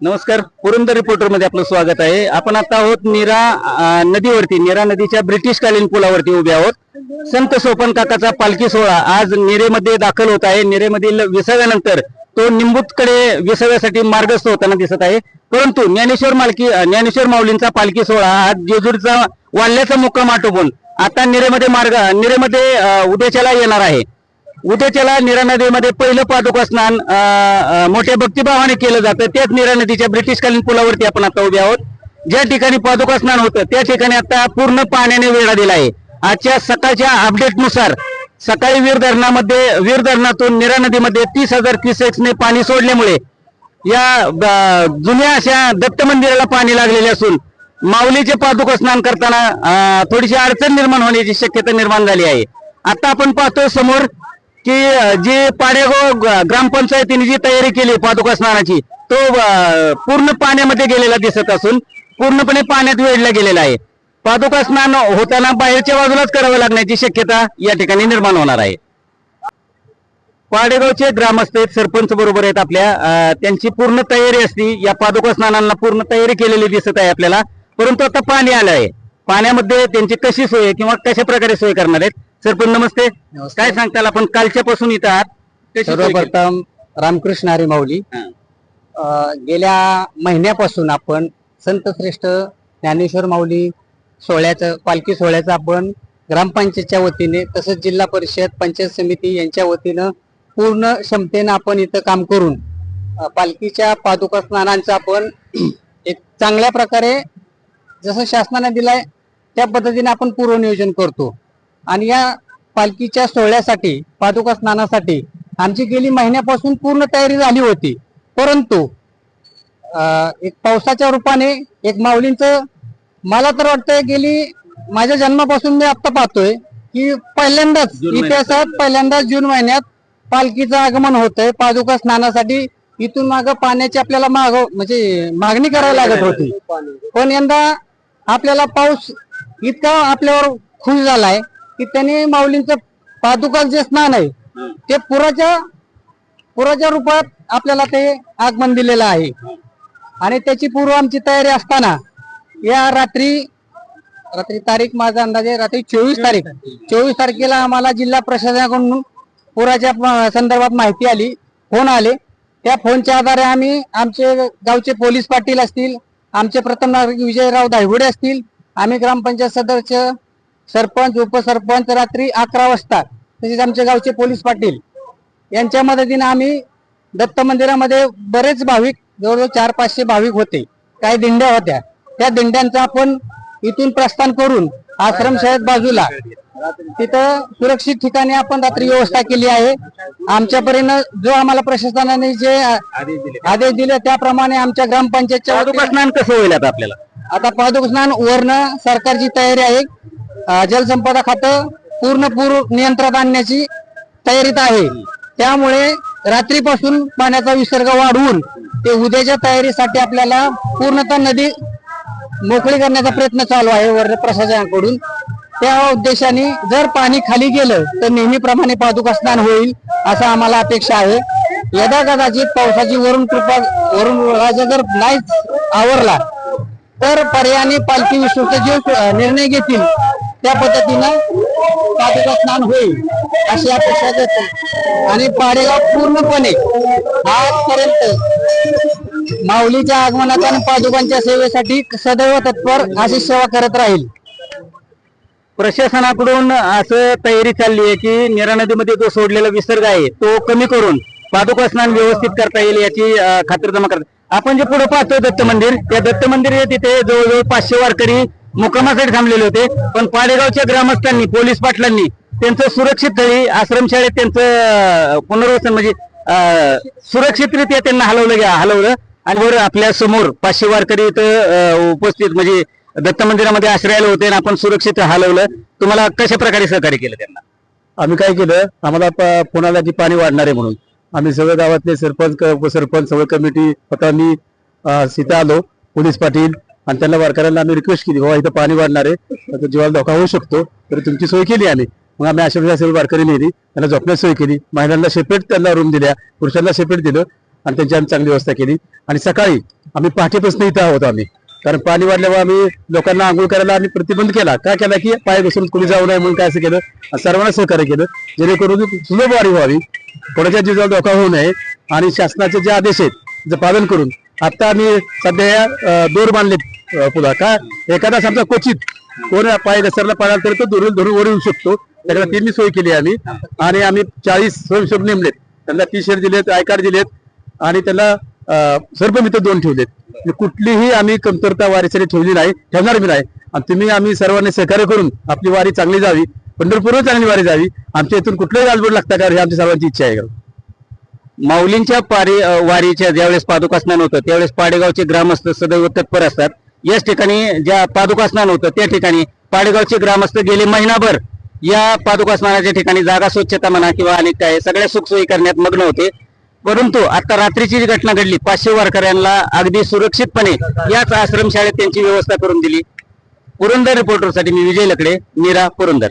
नमस्कार. पुरंदर रिपोर्टरमध्ये आपलं स्वागत आहे. आपण आता आहोत नीरा नदीवरती. नीरा नदीच्या ब्रिटिश कालीन पुलावरती उभे आहोत. संत सोपन काकाचा पालखी सोहळा आज निरेमध्ये दाखल होत आहे. निरेमधील विसाव्यानंतर तो निंबूतकडे विसाव्यासाठी मार्गस्थ होताना दिसत आहे. परंतु ज्ञानेश्वर मालकी ज्ञानेश्वर माऊलींचा पालखी सोहळा हा जेजूरचा वाल्ल्याचा मुक्काम आटोपून आता निरेमध्ये मार्ग निरेमध्ये उद्याच्याला येणार आहे. उद्याच्याला निरा नदीमध्ये पहिलं पादुका स्नान मोठ्या भक्तिभावाने केलं जातं. त्याच निरा नदीच्या ब्रिटिशकालीन पुलावरती आपण आता उभे आहोत. ज्या ठिकाणी पादुका स्नान होतं त्या ठिकाणी आता पूर्ण पाण्याने वेढा दिला आहे. आजच्या सकाळच्या अपडेटनुसार सकाळी वीर धरणामध्ये वीर धरणातून निरा नदीमध्ये तीस हजार क्युसेक्सने पाणी सोडल्यामुळे या जुन्या अशा दत्त मंदिराला पाणी लागलेले असून माऊलीचे पादुका स्नान करताना थोडीशी अडचण निर्माण होण्याची शक्यता निर्माण झाली आहे. आता आपण पाहतो समोर की जे जी पाडेगाव ग्रामपंचायतीने जी तयारी केली पादुका स्नानाची तो पूर्ण पाण्यामध्ये गेलेला दिसत असून पूर्णपणे पाण्यात वेढला गेलेला आहे. पादुका स्नान होताना बाहेरच्या बाजूलाच करावं लागण्याची शक्यता या ठिकाणी निर्माण होणार आहे. पाडेगावचे ग्रामस्थ आहेत सरपंच बरोबर आहेत आपल्या. त्यांची पूर्ण तयारी असती या पादुका स्नानांना पूर्ण तयारी केलेली दिसत आहे आपल्याला. परंतु आता पाणी आलं आहे पाण्यामध्ये त्यांची कशी सोय किंवा कशा प्रकारे सोय करणार आहेत सरपंच नमस्ते. काय सांगताल आपण? कालच्या पासून इथं आहात. कशी सोय केली? सर्वप्रथम रामकृष्ण हरी माऊली. हा. अं, गेल्या महिन्यापासून आपण संत श्रेष्ठ ज्ञानेश्वर माऊली सोहळ्याचं पालखी सोहळ्याचं आपण ग्रामपंचायतच्या वतीने तसंच जिल्हा परिषद पंचायत समिती यांच्या वतीनं पूर्ण क्षमतेनं आपण इथं काम करून अं, पालखीच्या पादुका स्नानांचं आपण एक चांगल्या प्रकारे जसं शासनाने दिलाय त्या पद्धतीने आपण पूर्वनियोजन करतो. आणि या पालखीच्या सोहळ्यासाठी पादुका स्नानासाठी आमची गेली महिन्यापासून पूर्ण तयारी झाली होती. परंतु एक पावसाच्या रूपाने एक माऊलींचं मला तर वाटतंय गेली माझ्या जन्मापासून मी आता पाहतोय की पहिल्यांदाच. इतिहासात पहिल्यांदाच जून महिन्यात पालखीचं आगमन होतंय पादुका स्नानासाठी इथून माग पाण्याची आपल्याला माग म्हणजे मागणी करावी लागत होती. पण यंदा आपल्याला पाऊस इतका आपल्यावर खुश झालाय की त्यांनी माऊलींचं पादुका जे स्नान आहे ते पुराच्या पुराच्या रूपात आपल्याला ते आगमन दिलेलं आहे. आणि त्याची पूर्व आमची तयारी असताना या रात्री रात्री तारीख माझा अंदाजे रात्री चोवीस तारीख चोवीस तारखेला आम्हाला जिल्हा प्रशासनाकडून पुराच्या संदर्भात माहिती आली फोन आले. त्या फोनच्या आधारे आम्ही आमचे गावचे पोलीस पाटील असतील आमचे प्रथम नागरिक विजयराव दायगुडे असतील आम्ही ग्रामपंचायत सदस्य सरपंच उपसरपंच रात्री अकरा वाजता तसेच आमचे गावचे पोलीस पाटील यांच्या मदतीने आम्ही दत्त मंदिरामध्ये बरेच भाविक जवळजवळ चार पाचशे भाविक होते. काही दिंड्या होत्या. त्या दिंड्यांचं आपण इथून प्रस्थान करून आश्रमशाळेत बाजूला तिथं सुरक्षित ठिकाणी आपण रात्री व्यवस्था केली आहे. आमच्या परीनं जो आम्हाला प्रशासनाने जे आदेश दिले. त्याप्रमाणे आमच्या ग्रामपंचायतच्या स्नान कसं होईल आता आपल्याला? आता पादुक स्नान वर्ण सरकारची तयारी आहे. जलसंपदा खातं पूर्ण पूर्व नियंत्रणात आणण्याची तयारीत आहे. त्यामुळे रात्रीपासून पाण्याचा विसर्ग वाढवून ते उद्याच्या तयारीसाठी आपल्याला पूर्णतः नदी मोकळी करण्याचा प्रयत्न चालू आहे वर्ण प्रशासनाकडून. त्या उद्देशाने जर पाणी खाली गेलं तर नेहमीप्रमाणे पादुका स्नान होईल असं आम्हाला अपेक्षा आहे. यदा कदाचित पावसाची वरून कृपा वरून राजा जर नाहीच आवरला तर पर्यायाने पालखी विश्वस्त जे निर्णय घेतील. त्या पद्धतीनं पादुका स्नान होईल अशी अपेक्षा करतो. आणि पाडेगाव पूर्णपणे आजपर्यंत माऊलीच्या आगमनाच्या आणि पादुकांच्या सेवेसाठी सदैव तत्पर अशी सेवा करत राहील. प्रशासनाकडून असं तयारी चालली आहे की निरा नदीमध्ये जो सोडलेला विसर्ग आहे तो कमी करून पादुका स्नान व्यवस्थित करता येईल याची खात्री जमा करतात आपण जे पुढे पाहतो दत्त मंदिर त्या दत्त मंदिर तिथे जवळजवळ पाचशे वारकरी मुक्कामासाठी थांबलेले होते. पण पाडेगावच्या ग्रामस्थांनी पोलीस पाटलांनी त्यांचं सुरक्षित स्थळी आश्रमशाळेत त्यांचं पुनर्वसन म्हणजे सुरक्षितरित्या त्यांना हलवलं हलवलं. आणि वर आपल्यासमोर पाचशे वारकरी इथं उपस्थित म्हणजे दत्त मंदिरामध्ये आश्रयाला होते आणि आपण सुरक्षित हलवलं. तुम्हाला कशा प्रकारे सहकार्य केलं त्यांना? आम्ही काय केलं? आम्हाला प- पुण्याला जी पाणी वाढणार आहे म्हणून. आम्ही सगळं गावातले सरपंच उपसरपंच सगळं कमिटी स्वतः सीता आलो. पोलीस पाटील आणि त्यांना वारकऱ्यांना आम्ही रिक्वेस्ट केली बाबा इथं पाणी वाढणार आहे. जीवाला धोका होऊ शकतो तर तुमची सोय केली आम्ही. मग आम्ही अशा सगळी वारकरी नेली त्यांना झोपण्याची सोय केली. महिलांना सेपरेट त्यांना रूम दिल्या पुरुषांना सेपरेट दिलं आणि त्यांची आम्ही चांगली व्यवस्था केली. आणि सकाळी आम्ही पहाटेपासून इथं आहोत आम्ही. कारण पाणी वाढल्यामुळे आम्ही लोकांना आंघोळ करायला आम्ही प्रतिबंध केला. काय केला की पाय घसरून कुणी जाऊ नये म्हणून काय असं केलं? आणि सर्वांना सहकार्य केलं. जेणेकरून सुलभ वाढी व्हावी कोणाच्या जीवाला धोका होऊ नये. आणि शासनाचे जे आदेश आहेत त्याचं पालन करून आता आम्ही सध्या दोर बांधलेत. पुढाकार का? एखादा समजा क्वचित कोण पाय घसरला पडाल तर तो धरून धरून वर येऊ शकतो. त्याकडे तिन्ही सोय केली आम्ही. आणि आम्ही चाळीस स्वयंसेवक नेमलेत. त्यांना टी शर्ट दिलेत आय कार्ड दिलेत आणि त्याला सर्पमित्र दोन ठेवलेत. म्हणजे कुठलीही आम्ही कमतरता वारीसाठी ठेवली नाही ठेवणार बी नाही. आणि तुम्ही आम्ही सर्वांनी सहकार्य करून आपली वारी चांगली जावी. पंढरपूरवर चांगली वारी जावी. आमच्या इथून कुठलंही गालबोट लागता का? हे आमची सर्वांची इच्छा आहे. माऊलींच्या पारी वारीच्या ज्यावेळेस पादुका स्नान होतं त्यावेळेस पाडेगावचे ग्रामस्थ सदैव तत्पर असतात. याच ठिकाणी ज्या पादुका स्नान होतं त्या ठिकाणी पाडेगावचे ग्रामस्थ गेले महिनाभर. या पादुका स्नानाच्या ठिकाणी जागा स्वच्छता म्हणा किंवा अनेक काय सगळ्या सुखसोयी करण्यात मग्न होते. परंतु आता रात्रीची जी घटना घडली पाचशे वारकऱ्यांना अगदी सुरक्षितपणे याच आश्रमशाळेत त्यांची व्यवस्था करून दिली. पुरंदर रिपोर्टरसाठी मी विजय लकडे मीरा पुरंदर.